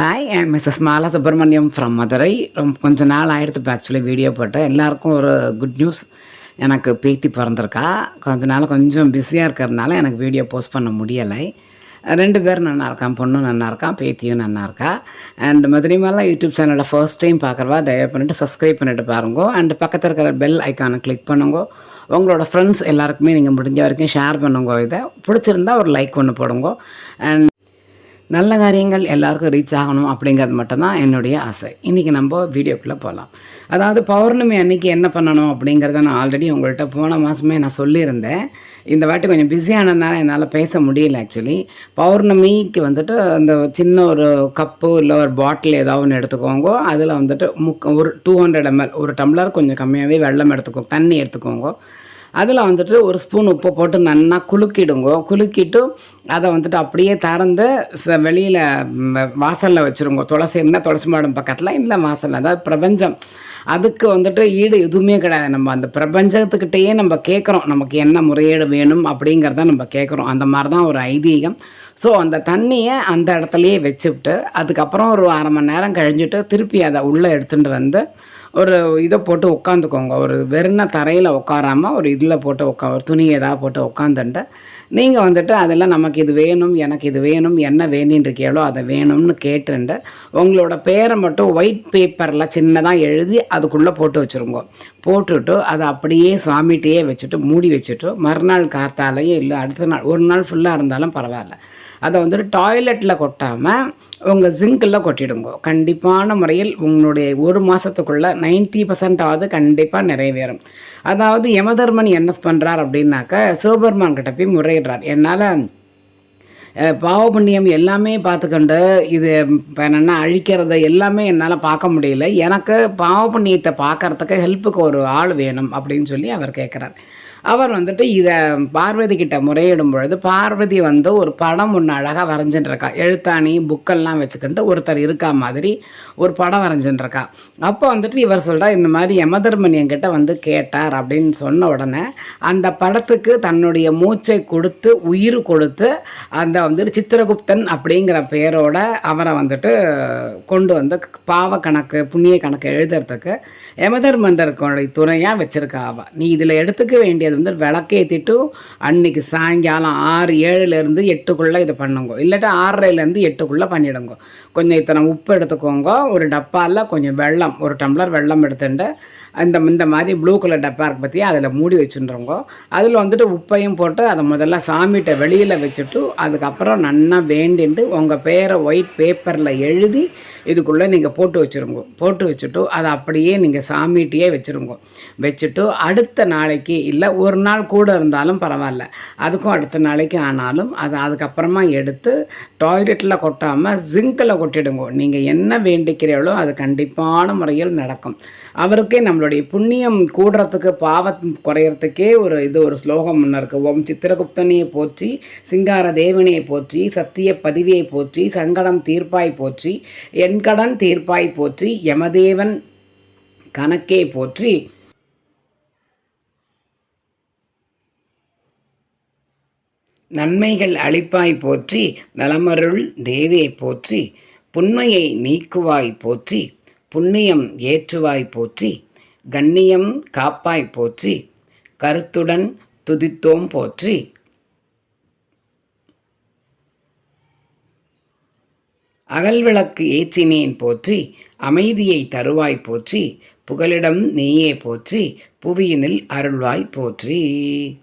Hi I Mrs Mala Subramaniam from Madurai ரொம்ப கொஞ்ச நாள் ஆயிடுத்து இப்போ ஆக்சுவலி வீடியோ போட்டேன். எல்லாருக்கும் ஒரு குட் நியூஸ் எனக்கு பேத்தி பிறந்திருக்கா. கொஞ்ச நாள் கொஞ்சம் பிஸியாக இருக்கிறதுனால எனக்கு வீடியோ போஸ்ட் பண்ண முடியலை. ரெண்டு பேரும் நல்லா இருக்கான். பொண்ணும் நல்லா இருக்கான் பேத்தியும் நல்லா இருக்கா. அண்ட் மதுரை மேலே யூடியூப் சேனலில் ஃபர்ஸ்ட் டைம் பார்க்குறவா தயவு பண்ணிட்டு சப்ஸ்கிரைப் பண்ணிட்டு பாருங்க. அண்ட் பக்கத்தில் இருக்கிற பெல் ஐக்கானை கிளிக் பண்ணுங்க. உங்களோட ஃப்ரெண்ட்ஸ் எல்லாருக்குமே நீங்கள் முடிஞ்ச வரைக்கும் ஷேர் பண்ணுங்க. இதை பிடிச்சிருந்தா ஒரு லைக் ஒன்று போடுங்க. அண்ட் நல்ல காரியங்கள் எல்லாருக்கும் ரீச் ஆகணும் அப்படிங்கிறது மட்டும்தான் என்னுடைய ஆசை. இன்றைக்கி நம்ம வீடியோக்குள்ளே போகலாம் அதாவது பௌர்ணமி அன்னைக்கு என்ன பண்ணணும் அப்படிங்கிறத நான் ஆல்ரெடி உங்கள்கிட்ட போன மாதமே நான் சொல்லியிருந்தேன். இந்த வாட்டி கொஞ்சம் பிஸியானதுனால என்னால் பேச முடியல ஆக்சுவலி பௌர்ணமிக்கு வந்துட்டு அந்த சின்ன ஒரு கப்பு இல்லை ஒரு பாட்டில் ஏதாவது ஒன்று எடுத்துக்கோங்க. அதில் வந்துட்டு முக்க ஒரு டூ ஹண்ட்ரட் எம்எல் ஒரு டம்ளர் கொஞ்சம் கம்மியாகவே வெள்ளம் எடுத்துக்கோ தண்ணி எடுத்துக்கோங்க. அதில் வந்துட்டு ஒரு ஸ்பூன் உப்பு போட்டு நல்லா குலுக்கிடுங்க. குலுக்கிட்டு அதை வந்துட்டு அப்படியே திறந்து ச வெளியில் வாசலில் வச்சுருங்க. துளசி இருந்தால் துளசி மாடம் பக்கத்தில்? இல்லை வாசலில். அதாவது பிரபஞ்சம். அதுக்கு வந்துட்டு ஈடு எதுவுமே கிடையாது. நம்ம அந்த பிரபஞ்சத்துக்கிட்டேயே நம்ம கேட்குறோம் நமக்கு என்ன முறையீடு வேணும் அப்படிங்கிறத நம்ம கேட்குறோம் அந்த மாதிரி தான் ஒரு ஐதீகம். ஸோ அந்த தண்ணியை அந்த இடத்துலையே வச்சுவிட்டு அதுக்கப்புறம் ஒரு அரை மணி நேரம் கழிஞ்சிட்டு திருப்பி அதை உள்ளே எடுத்துகிட்டு வந்து ஒரு இதை போட்டு உட்காந்துக்கோங்க. ஒரு வெறுன தரையில் உட்காராமல் ஒரு இதில் போட்டு உட்கா ஒரு துணி ஏதாவது போட்டு உட்காந்துட்டு நீங்கள் வந்துட்டு அதில் நமக்கு இது வேணும் எனக்கு இது வேணும் என்ன வேணின்னு இருக்கியாலோ அதை வேணும்னு கேட்டுண்டு உங்களோட பேரை மட்டும் ஒயிட் பேப்பரில் சின்னதாக எழுதி அதுக்குள்ளே போட்டு வச்சுருங்க. போட்டுவிட்டு அதை அப்படியே சுவாமிகிட்டே வச்சுட்டு மூடி வச்சுட்டு மறுநாள் காத்தாலேயே இல்லை அடுத்த நாள் ஒரு நாள் ஃபுல்லாக இருந்தாலும் பரவாயில்ல. அதை வந்துட்டு டாய்லெட்டில் கொட்டாமல் உங்கள் ஜிங்கில் கொட்டிடுங்க. கண்டிப்பான முறையில் உங்களுடைய ஒரு மாதத்துக்குள்ளே நைன்ட்டி பர்சன்டாவது கண்டிப்பாக நிறைவேறும். அதாவது யமதர்மன் என்ன பண்ணுறார் அப்படின்னாக்க சிவபெருமான் கிட்ட போய் முறையிடுறார். என்னால் பாவ புண்ணியம் எல்லாமே பார்த்துக்கண்டு. இது இப்போ என்னென்னா அழிக்கிறத எல்லாமே என்னால் பார்க்க முடியல. எனக்கு பாவ புண்ணியத்தை பார்க்கறதுக்கு ஹெல்ப்புக்கு ஒரு ஆள் வேணும் அப்படின்னு சொல்லி அவர் கேட்குறார் அவர் வந்துட்டு இதை பார்வதி கிட்ட முறையிடும் பொழுது பார்வதி வந்து ஒரு படம் ஒன்று அழகாக வரைஞ்சின்னு எழுத்தாணி புக்கெல்லாம் வச்சுக்கிட்டு ஒருத்தர் இருக்கா மாதிரி ஒரு படம் வரைஞ்சின்னு அப்போ வந்துட்டு இவர் சொல்கிறா இந்த மாதிரி யமதர்மன் என்கிட்ட வந்து கேட்டார் அப்படின்னு சொன்ன உடனே அந்த படத்துக்கு தன்னுடைய மூச்சை கொடுத்து உயிர் கொடுத்து அந்த வந்துட்டு சித்திரகுப்தன் அப்படிங்கிற பெயரோட அவரை வந்துட்டு கொண்டு வந்து பாவ கணக்கு புண்ணிய கணக்கு எழுதுறதுக்கு யமதர்மந்தருடைய துணையாக வச்சுருக்கா அவ. நீ இதில் எடுத்துக்க வேண்டியது வந்து விளக்கேற்றிட்டு அன்னைக்கு சாயங்காலம் ஆறு ஏழுலேருந்து எட்டுக்குள்ளே இதை பண்ணுங்க. இல்லாட்டா ஆறரைலேருந்து எட்டுக்குள்ளே பண்ணிவிடுங்க கொஞ்சம் இத்தனை உப்பு எடுத்துக்கோங்க. ஒரு டப்பாவில் கொஞ்சம் வெள்ளம் ஒரு டம்ளர் வெள்ளம் எடுத்துட்டு இந்த இந்த மாதிரி ப்ளூ கலர் டப்பா இருக்கு பற்றியா அதில் மூடி வச்சுருங்க அதில் வந்துட்டு உப்பையும் போட்டு அதை முதல்ல சாமிகிட்ட வெளியில் வச்சுட்டு அதுக்கப்புறம் நன்னா வேண்டிட்டு உங்கள் பேரை ஒயிட் பேப்பரில் எழுதி இதுக்குள்ளே நீங்கள் போட்டு வச்சுருங்க. போட்டு வச்சுட்டு அதை அப்படியே நீங்கள் சாமிகிட்டயே வச்சுருங்க. வச்சுட்டு அடுத்த நாளைக்கு இல்லை ஒரு நாள் கூட இருந்தாலும் பரவாயில்ல. அதுக்கும் அடுத்த நாளைக்கு ஆனாலும் அதை அதுக்கப்புறமா எடுத்து டாய்லெட்டில் கொட்டாமல் ஜிங்கில் கொட்டிடுங்க. நீங்கள் என்ன வேண்டிக்கிறீங்களோ அது கண்டிப்பான முறையில் நடக்கும். அவருக்கே நம்ம நம்மளுடைய புண்ணியம் கூடுறதுக்கு பாவம் குறையறதுக்கே ஒரு இது ஒரு ஸ்லோகம் ஒன்று இருக்குது ஓம் சித்திரகுப்தனையை போற்றி சிங்கார தேவனையை போற்றி சத்திய பதிவியை போற்றி சங்கடம் தீர்ப்பாய் போற்றி என்கடன் தீர்ப்பாய் போற்றி யமதேவன் கணக்கே போற்றி. நன்மைகள் அளிப்பாய் போற்றி நலமருள் தேவியை போற்றி புண்மையை நீக்குவாய் போற்றி புண்ணியம் ஏற்றுவாய் போற்றி. கண்ணியம் காப்பாய் போற்றி கருத்துடன் துதித்தோம் போற்றி. அகல்விளக்கு ஏற்றினேன் போற்றி அமைதியை தருவாய் போற்றி புகலிடம் நீயே போற்றி புவியினில் அருள்வாய் போற்றி.